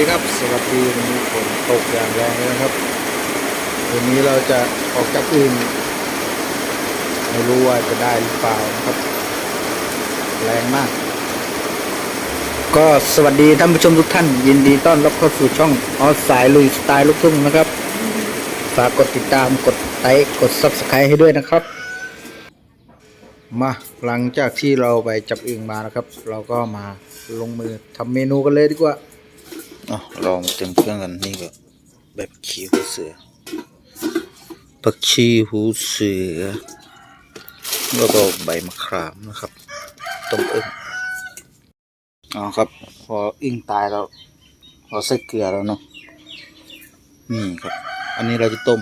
ดีครับ สวัสดีวันนี้ฝนตกอย่างแรงเลยนะครับ วันนี้เราจะออกจากอื่นไม่รู้ว่าจะได้หรือเปล่าครับ แรงมาก ก็สวัสดีท่านผู้ชมทุกท่าน ยินดีต้อนรับเข้าสู่ช่องออสสายลุยสไตล์ลูกทุ่งนะครับ ฝากกดติดตามกดไลค์กด subscribe ให้ด้วยนะครับ มาหลังจากที่เราไปจับอึ่งมานะครับ เราก็มาลงมือทำเมนูกันเลยดีกว่า อะลองเต็มเครื่องกันนี่ก็แบบขี้หูเสือผักชีหูเสือ แล้วก็ใบมะขามนะครับ ต้มอึ่งอ๋อครับ พออึ่งตายแล้วเราใส่เกลือแล้วเนาะนี่ครับ อันนี้เราจะต้ม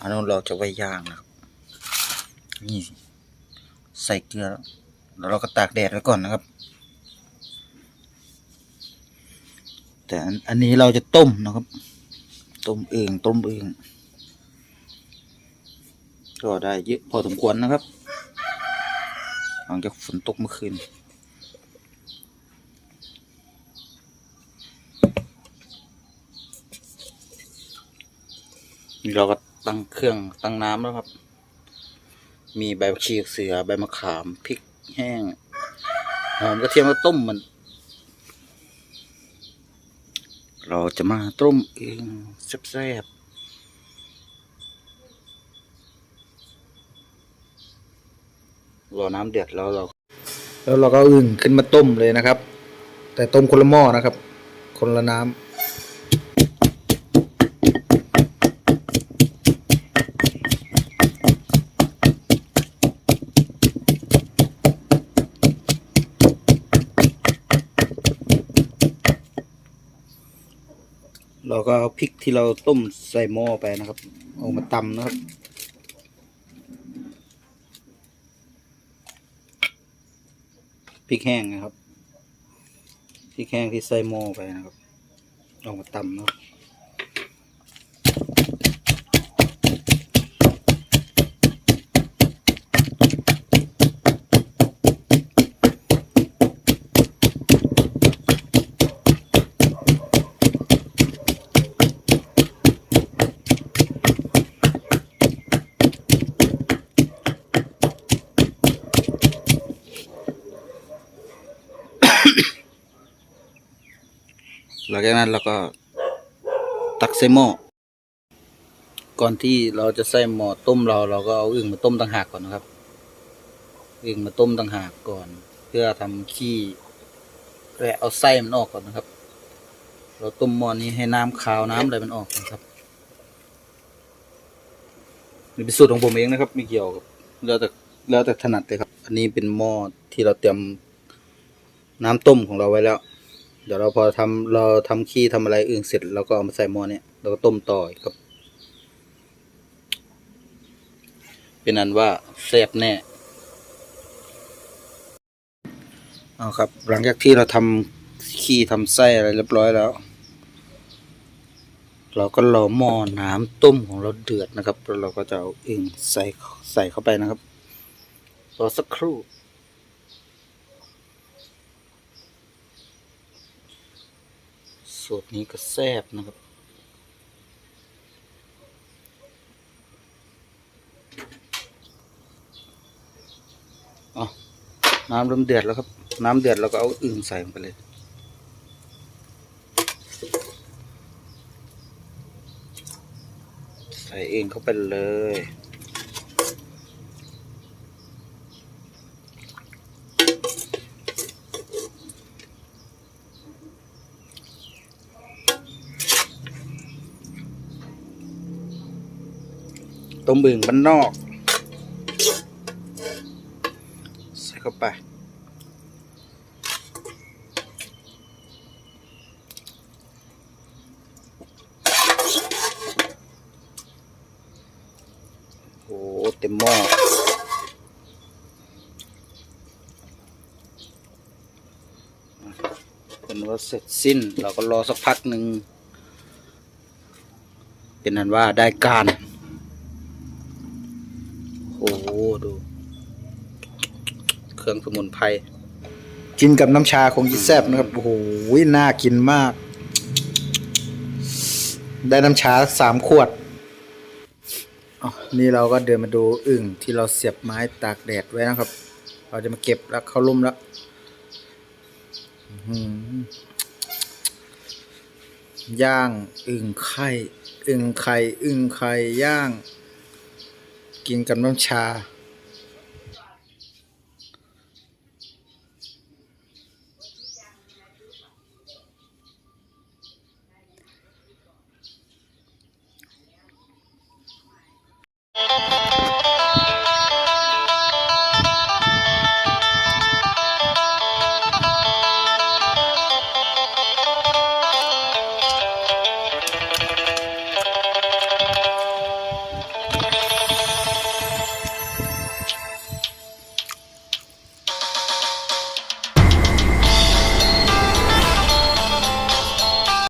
อันนั้นเราจะไว้ย่างนะครับ นี่ ใส่เกลือแล้วเราก็ตากแดดไว้ก่อนนะครับ แต่อันนนี้เราจะต้มนะครับ ต้มเองต้มเองก็ได้เยอะพอสมควรนะครับ หลังจากฝนตกเมื่อคืน นี่เราก็ตั้งเครื่องตั้งน้ำแล้วครับ มีใบผักชีเสือใบมะขามพริกแห้งหอมกระเทียมก็ต้มมัน เราจะมาต้มเองแซ่บๆรอน้ำเดือดแล้วเรา แล้วเราก็อาอึ่งขึ้นมาต้มเลยนะครับ แต่ต้มคนละหม้อนะครับ คนละน้ำ เราก็เอาพริกที่เราต้มใส่หม้อไปนะครับ เอามาตำนะครับ พริกแห้งนะครับ พริกแห้งที่ใส่หม้อไปนะครับ เอามาตำนะครับ หลังจากนั้นเราก็ตักใส่หม้อ ก่อนที่เราจะใส่หม้อต้มเราเราก็เอาอึ่งมาต้มต่างหากก่อนนะครับ อึ่งมาต้มต่างหากก่อน เพื่อทำขี้และเอาไส้มันออกก่อนนะครับ เราต้มหม้อนี้ให้น้ำขาวน้ำอะไรมันออกนะครับนี่เป็นสูตรของผมเองนะครับ ไม่เกี่ยวกับแล้วแต่แล้วแต่ถนัดเลยครับ อันนี้เป็นหม้อที่เราเตรียม น้ำต้มของเราไว้แล้ว เดี๋ยวเราพอทำเราทำขี้ทำอะไรอื่นเสร็จเราก็เอามาใส่หม้อเนี่ยเราก็ต้มต่อครับ เป็นอันว่าแซ่บแน่เอาครับ หลังจากที่เราทำขี้ทำไส้อะไรเรียบร้อยแล้ว เราก็รอหม้อน้ำต้มของเราเดือดนะครับแล้วเราก็จะเอาเองใส่ใส่เข้าไปนะครับรอสักครู่ สูตรนี้ก็แซ่บนะครับ อ๋อ น้ำเริ่มเดือดแล้วครับ น้ำเดือดเราก็เอาอึ่งใส่ลงไปเลยใส่เองเข้าไปเลย ต้มบึ่งบ้านนอก ใส่เข้าไป โอ้เต็มหม้อเป็นว่าเสร็จสิ้น เราก็รอสักพักหนึ่งเป็นนั้นว่าได้การ โอ้โหดู เครื่องสมุนไพรกินกับน้ำชาคงยิ่แซ่บนะครับโอ้โหน่ากินมาก ได้น้ำชาสามขวดอ๋อนี่เราก็เดินมาดูอึ่งที่เราเสียบไม้ตากแดดไว้นะครับ เราจะมาเก็บแล้วเข้าร่มแล้วย่าง อึ่งไข่ อึ่งไข่ อึ่งไข่ย่าง กินกับน้ำชา